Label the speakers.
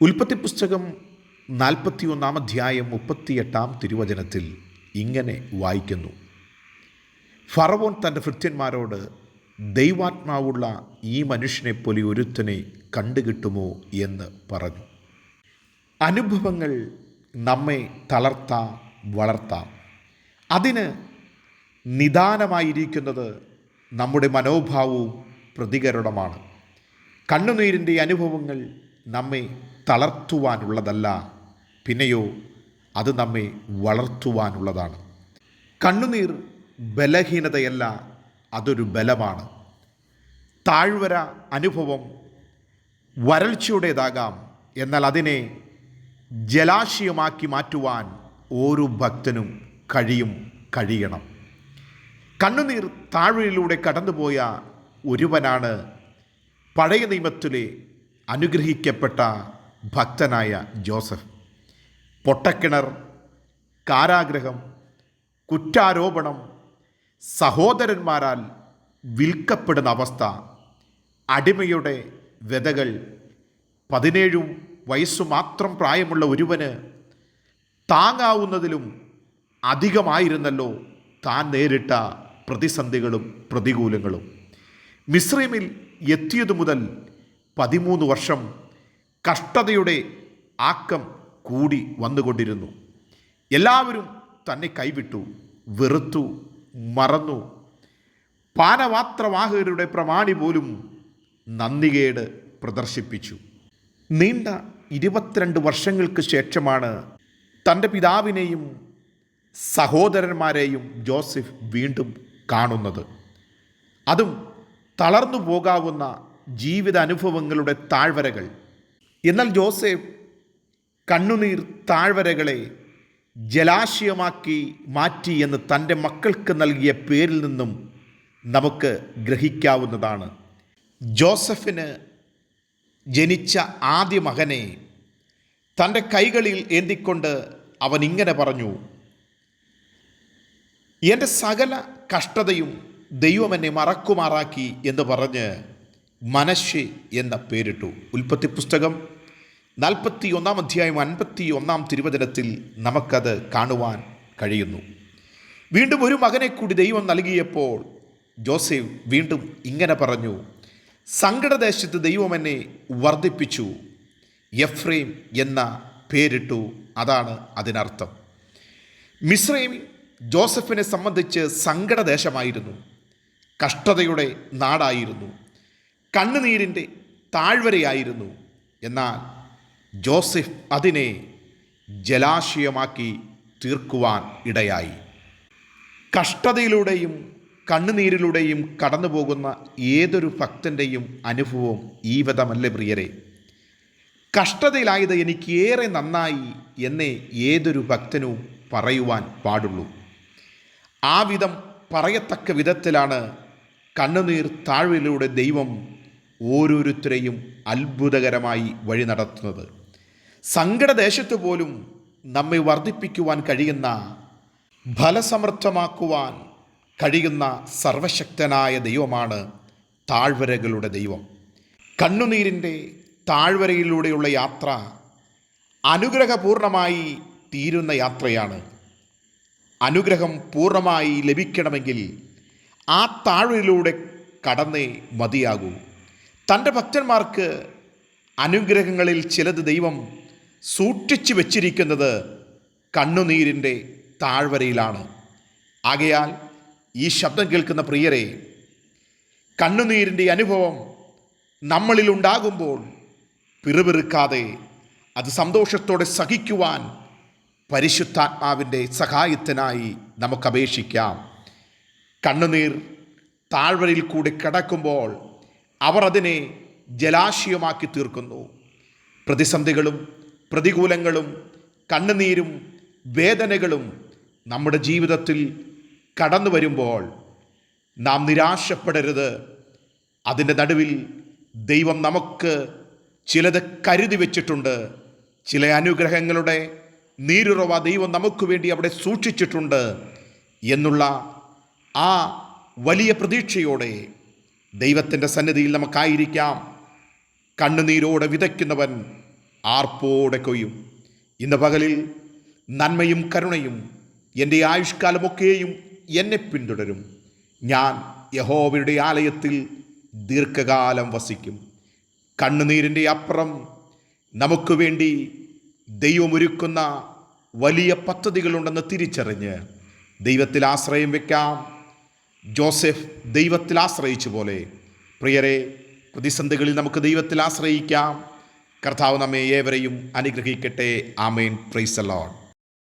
Speaker 1: ഉൽപ്പത്തി പുസ്തകം നാൽപ്പത്തി ഒന്നാം അധ്യായം മുപ്പത്തിയെട്ടാം തിരുവചനത്തിൽ ഇങ്ങനെ വായിക്കുന്നു. ഫറവോൻ തന്റെ ഭൃത്യന്മാരോട് ദൈവാത്മാവുള്ള ഈ മനുഷ്യനെ പോലെ ഒരുത്തനെ കണ്ടുകിട്ടുമോ എന്ന് പറഞ്ഞു. അനുഭവങ്ങൾ നമ്മെ തളർത്താം വളർത്താം. അതിന് നിദാനമായിരിക്കുന്നത് നമ്മുടെ മനോഭാവവും പ്രതികരണമാണ്. കണ്ണുനീരിന്റെ അനുഭവങ്ങൾ നമ്മെ തളർത്തുവാനുള്ളതല്ല. പിന്നെയോ അത് നമ്മെ വളർത്തുവാനുള്ളതാണ്. കണ്ണുനീർ ബലഹീനതയല്ല അതൊരു ബലമാണ്. താഴ്വര അനുഭവം വരൾച്ചയുടേതാകാം എന്നാൽ അതിനെ ജലാശയമാക്കി മാറ്റുവാൻ ഓരോ ഭക്തനും കഴിയും കഴിയണം. കണ്ണുനീർ താഴ്വരയിലൂടെ കടന്നുപോയ ഒരുവനാണ് പഴയ നിയമത്തിലെ അനുഗ്രഹിക്കപ്പെട്ട ഭക്തനായ ജോസഫ്. പൊട്ടക്കിണർ കാരാഗ്രഹം കുറ്റാരോപണം സഹോദരന്മാരാൽ വിൽക്കപ്പെടുന്ന അവസ്ഥ അടിമയുടെ വ്യതകൾ പതിനേഴും വയസ്സു മാത്രം പ്രായമുള്ള ഒരുവന് താങ്ങാവുന്നതിലും അധികമായിരുന്നല്ലോ താൻ നേരിട്ട പ്രതിസന്ധികളും പ്രതികൂലങ്ങളും. മിശ്രീമിൽ എത്തിയതു മുതൽ പതിമൂന്ന് വർഷം കഷ്ടതയുടെ ആക്കം കൂടി വന്നുകൊണ്ടിരുന്നു. എല്ലാവരും തന്നെ കൈവിട്ടു വെറുത്തു മറന്നു. പാനപാത്രവാഹകരുടെ പ്രമാണി പോലും നന്ദികേട് പ്രദർശിപ്പിച്ചു. നീണ്ട ഇരുപത്തിരണ്ട് വർഷങ്ങൾക്ക് ശേഷമാണ് തന്റെ പിതാവിനെയും സഹോദരന്മാരെയും ജോസഫ് വീണ്ടും കാണുന്നത്. അതും തളർന്നു പോകാവുന്ന ജീവിത അനുഭവങ്ങളുടെ താഴ്വരകൾ. എന്നാൽ ജോസഫ് കണ്ണുനീർ താഴ്വരകളെ ജലാശയമാക്കി മാറ്റി എന്ന് തന്റെ മക്കൾക്ക് നൽകിയ പേരിൽ നിന്നും നമുക്ക് ഗ്രഹിക്കാവുന്നതാണ്. ജോസഫിന് ജനിച്ച ആദ്യ മകനെ തന്റെ കൈകളിൽ ഏന്തിക്കൊണ്ട് അവൻ ഇങ്ങനെ പറഞ്ഞു എന്റെ സകല കഷ്ടതയും ദൈവം എന്നെ മറക്കുമാറാക്കി എന്ന് പറഞ്ഞ് മനശ്ശെ എന്ന പേരിട്ടു. ഉൽപ്പത്തി പുസ്തകം നാൽപ്പത്തി ഒന്നാം അധ്യായം അൻപത്തി ഒന്നാം തിരുവചനത്തിൽ നമുക്കത് കാണുവാൻ കഴിയുന്നു. വീണ്ടും ഒരു മകനെ കൂടി ദൈവം നൽകിയപ്പോൾ ജോസഫ് വീണ്ടും ഇങ്ങനെ പറഞ്ഞു സങ്കടദേശത്ത് ദൈവം എന്നെ വർദ്ധിപ്പിച്ചു. എഫ്രൈം എന്ന പേരിട്ടു. അതാണ് അതിനർത്ഥം. മിശ്രൈം ജോസഫിനെ സംബന്ധിച്ച് സങ്കടദേശമായിരുന്നു. കഷ്ടതയുടെ നാടായിരുന്നു. കണ്ണുനീരിന്റെ താഴ്വരയായിരുന്നു. എന്നാൽ ജോസഫ് അതിനെ ജലാശയമാക്കി തീർക്കുവാൻ ഇടയായി. കഷ്ടതയിലൂടെയും കണ്ണുനീരിലൂടെയും കടന്നു പോകുന്ന ഏതൊരു ഭക്തന്റെയും അനുഭവം ഈ വിധമല്ലേ പ്രിയരെ? കഷ്ടതയിലായത് എനിക്ക് ഏറെ നന്നായി എന്നേ ഏതൊരു ഭക്തനും പറയുവാൻ പാടുള്ളൂ. ആ വിധം പറയത്തക്ക വിധത്തിലാണ് കണ്ണുനീർ താഴ്വയിലൂടെ ദൈവം ഓരോരുത്തരെയും അത്ഭുതകരമായി വഴി നടത്തുന്നത്. സങ്കടദേശത്ത് പോലും നമ്മെ വർദ്ധിപ്പിക്കുവാൻ കഴിയുന്ന ഫലസമൃദ്ധമാക്കുവാൻ കഴിയുന്ന സർവശക്തനായ ദൈവമാണ് താഴ്വരകളുടെ ദൈവം. കണ്ണുനീരിന്റെ താഴ്വരയിലൂടെയുള്ള യാത്ര അനുഗ്രഹപൂർണമായി തീരുന്ന യാത്രയാണ്. അനുഗ്രഹം പൂർണമായി ലഭിക്കണമെങ്കിൽ ആ താഴ്വരയിലൂടെ കടന്നേ മതിയാകൂ. തന്റെ ഭക്തന്മാർക്ക് അനുഗ്രഹങ്ങളിൽ ചിലത് ദൈവം സൂക്ഷിച്ചു വച്ചിരിക്കുന്നത് കണ്ണുനീരിന്റെ താഴ്വരയിലാണ്. ആകയാൽ ഈ ശബ്ദം കേൾക്കുന്ന പ്രിയരെ കണ്ണുനീരിന്റെ അനുഭവം നമ്മളിൽ ഉണ്ടാകുമ്പോൾ പിറുപിറുക്കാതെ അത് സന്തോഷത്തോടെ സഹിക്കുവാൻ പരിശുദ്ധാത്മാവിന്റെ സഹായത്തിനായി നമുക്ക് അപേക്ഷിക്കാം കണ്ണുനീർ താഴ്വരയിൽ കൂടി കിടക്കുമ്പോൾ അവർ അതിനെ ജലാശയമാക്കി തീർക്കുന്നു. പ്രതിസന്ധികളും പ്രതികൂലങ്ങളും കണ്ണുനീരും വേദനകളും നമ്മുടെ ജീവിതത്തിൽ കടന്നു വരുമ്പോൾ നാം നിരാശപ്പെടരുത്. അതിന്റെ നടുവിൽ ദൈവം നമുക്ക് ചിലത് കരുതി വച്ചിട്ടുണ്ട്. ചില അനുഗ്രഹങ്ങളുടെ നീരുറവ ദൈവം നമുക്ക് വേണ്ടി അവിടെ സൂക്ഷിച്ചിട്ടുണ്ട് എന്നുള്ള ആ വലിയ പ്രതീക്ഷയോടെ ദൈവത്തിന്റെ സന്നിധിയിൽ നമുക്കായിരിക്കാം. കണ്ണുനീരോടെ വിതയ്ക്കുന്നവൻ ആർപ്പോടെ കൊയ്യും. ഇന്ന് പകലിൽ നന്മയും കരുണയും എന്റെ ആയുഷ്കാലമൊക്കെയും എന്നെ പിന്തുടരും. ഞാൻ യഹോവയുടെ ആലയത്തിൽ ദീർഘകാലം വസിക്കും. കണ്ണുനീരിന്റെ അപ്പുറം നമുക്ക് വേണ്ടി ദൈവമൊരുക്കുന്ന വലിയ പദ്ധതികളുണ്ടെന്ന് തിരിച്ചറിഞ്ഞ് ദൈവത്തിൽ ആശ്രയം വെക്കാം. ജോസഫ് ദൈവത്തിൽ ആശ്രയിച്ച പോലെ. പ്രിയരെ പ്രതിസന്ധികളിൽ നമുക്ക് ദൈവത്തിൽ ആശ്രയിക്കാം. കർത്താവ് നമ്മെ ഏവരെയും അനുഗ്രഹിക്കട്ടെ. ആമേൻ. Price load